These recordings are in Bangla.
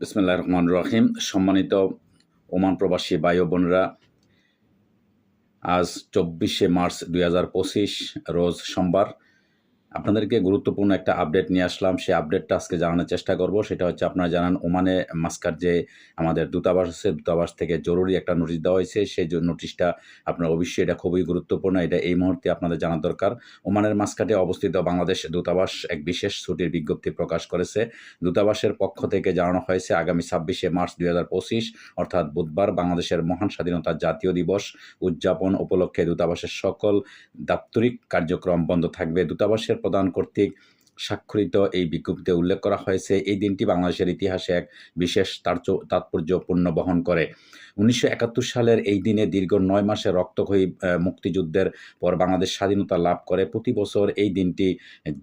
বিসমিল্লাহ রহমান রহিম। সম্মানিত ওমান প্রবাসী ও বোনরা, আজ চব্বিশে মার্চ দু হাজার পঁচিশ, রোজ সোমবার আপনাদেরকে গুরুত্বপূর্ণ একটা আপডেট নিয়ে আসলাম। সেই আপডেটটা আজকে জানানোর চেষ্টা করব। সেটা হচ্ছে আপনারা জানান, ওমানে মাস্কার যে আমাদের দূতাবাস আছে, দূতাবাস থেকে জরুরি একটা নোটিশ দেওয়া হয়েছে। সেই নোটিশটা আপনার অবশ্যই এটা খুবই গুরুত্বপূর্ণ। এটা এই মুহূর্তে আপনাদের জানা দরকার। ওমানের মাস্কাটে অবস্থিত বাংলাদেশ দূতাবাস এক বিশেষ ছুটির বিজ্ঞপ্তি প্রকাশ করেছে। দূতাবাসের পক্ষ থেকে জানানো হয়েছে, আগামী ছাব্বিশে মার্চ দু হাজার পঁচিশ, অর্থাৎ বুধবার বাংলাদেশের মহান স্বাধীনতা জাতীয় দিবস উদযাপন উপলক্ষে দূতাবাসের সকল দাপ্তরিক কার্যক্রম বন্ধ থাকবে। দূতাবাসের প্রদান কর্তৃক স্বাক্ষরিত এই বিজ্ঞপ্তিতে উল্লেখ করা হয়েছে, এই দিনটি বাংলাদেশের ইতিহাসে এক বিশেষ তাৎপর্যপূর্ণ বহন করে। উনিশশো একাত্তর সালের এই দিনে দীর্ঘ নয় মাসের রক্তক্ষয়ী মুক্তিযুদ্ধের পর বাংলাদেশ স্বাধীনতা লাভ করে। প্রতি বছর এই দিনটি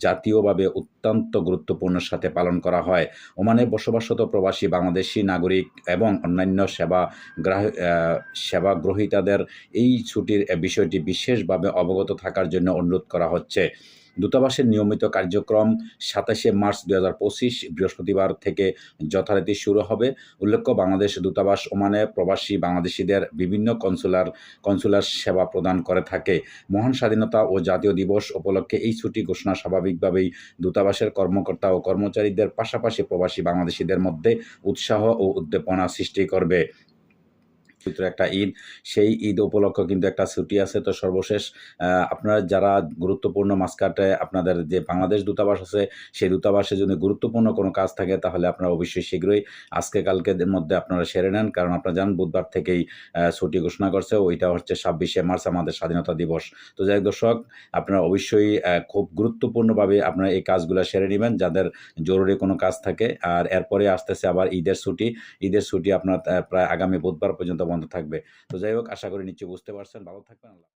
জাতীয়ভাবে অত্যন্ত গুরুত্বপূর্ণের সাথে পালন করা হয়। ওমানে বসবাসত প্রবাসী বাংলাদেশি নাগরিক এবং অন্যান্য সেবা গ্রাহ সেবা গ্রহীতাদের এই ছুটির বিষয়টি বিশেষভাবে অবগত থাকার জন্য অনুরোধ করা হচ্ছে। দূতাবাসের নিয়মিত কার্যক্রম সাতাশে মার্চ দু হাজার পঁচিশ, বৃহস্পতিবার থেকে যথারীতি শুরু হবে। উল্লেখ্য, বাংলাদেশ দূতাবাস ওমানে প্রবাসী বাংলাদেশিদের বিভিন্ন কনসুলার কনসুলার সেবা প্রদান করে থাকে। মহান স্বাধীনতা ও জাতীয় দিবস উপলক্ষে এই ছুটি ঘোষণা স্বাভাবিকভাবেই দূতাবাসের কর্মকর্তা ও কর্মচারীদের পাশাপাশি প্রবাসী বাংলাদেশিদের মধ্যে উৎসাহ ও উদ্দীপনা সৃষ্টি করবে। একটা ঈদ, সেই ঈদ উপলক্ষে কিন্তু একটা ছুটি আছে। তো সর্বশেষ আপনারা যারা গুরুত্বপূর্ণ মাসকাটে আপনাদের যে বাংলাদেশ দূতাবাস আছে, সেই দূতাবাসে যদি গুরুত্বপূর্ণ কোনো কাজ থাকে, তাহলে আপনারা অবশ্যই শীঘ্রই আজকে কালকের মধ্যে আপনারা সেরে নেন। কারণ আপনারা জানেন, বুধবার থেকেই ছুটি ঘোষণা করছে। ওইটা হচ্ছে ছাব্বিশে মার্চ আমাদের স্বাধীনতা দিবস। তো যাই দর্শক, আপনারা অবশ্যই খুব গুরুত্বপূর্ণভাবে আপনারা এই কাজগুলো সেরে নেবেন, যাদের জরুরি কোনো কাজ থাকে। আর এরপরে আসতেছে আবার ঈদের ছুটি। ঈদের ছুটি আপনার প্রায় আগামী বুধবার পর্যন্ত বন্ধ থাকবে। তো যাই হোক আশা করি নিশ্চয়ই বুঝতে পারছেন। ভালো থাকবেন আল্লাহ